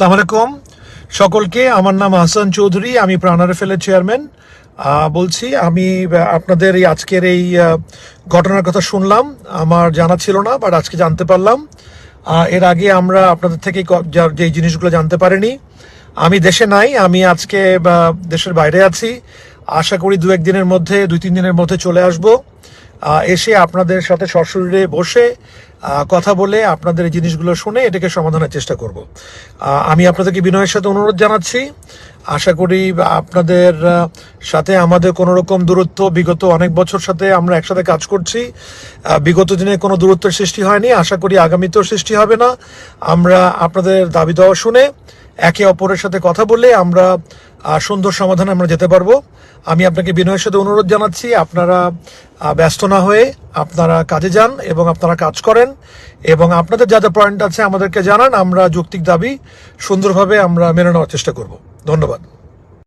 আসসালামু আলাইকুম। সকলকে আমার নাম হাসান চৌধুরী, আমি প্রাণারেফেলের চেয়ারম্যান। বলছি আমি আপনাদের এই আজকের এই ঘটনার কথা শুনলাম। আমার জানা ছিল না বাট আজকে জানতে পারলাম। এর আগে আমরা আপনাদের থেকে যে জিনিসগুলো জানতে পারিনি, আমি দেশে নাই, আমি আজকে দেশের বাইরে আছি। আশা করি দু একদিনের মধ্যে দুই তিন দিনের মধ্যে চলে আসব। এসে আপনাদের সাথে সশরীরে বসে কথা বলে আপনাদের এই জিনিসগুলো শুনে এটাকে সমাধানের চেষ্টা করব। আমি আপনাদেরকে বিনয়ের সাথে অনুরোধ জানাচ্ছি। আশা করি আপনাদের সাথে আমাদের কোনো রকম দূরত্ব বিগত অনেক বছর সাথে আমরা একসাথে কাজ করছি। বিগত দিনে কোনো দূরত্বের সৃষ্টি হয়নি। আশা করি আগামীতেও সৃষ্টি হবে না। আমরা আপনাদের দাবি দেওয়া শুনে একে অপরের সাথে কথা বলে আমরা সুন্দর সমাধানে আমরা যেতে পারব। আমি আপনাকে বিনয়ের সাথে অনুরোধ জানাচ্ছি, আপনারা ব্যস্ত না হয়ে আপনারা কাজে যান এবং আপনারা কাজ করেন এবং আপনাদের যা যা পয়েন্ট আছে আমাদেরকে জানান, আমরা যৌক্তিক দাবি সুন্দরভাবে আমরা মেনে নেওয়ার চেষ্টা করব। ধন্যবাদ।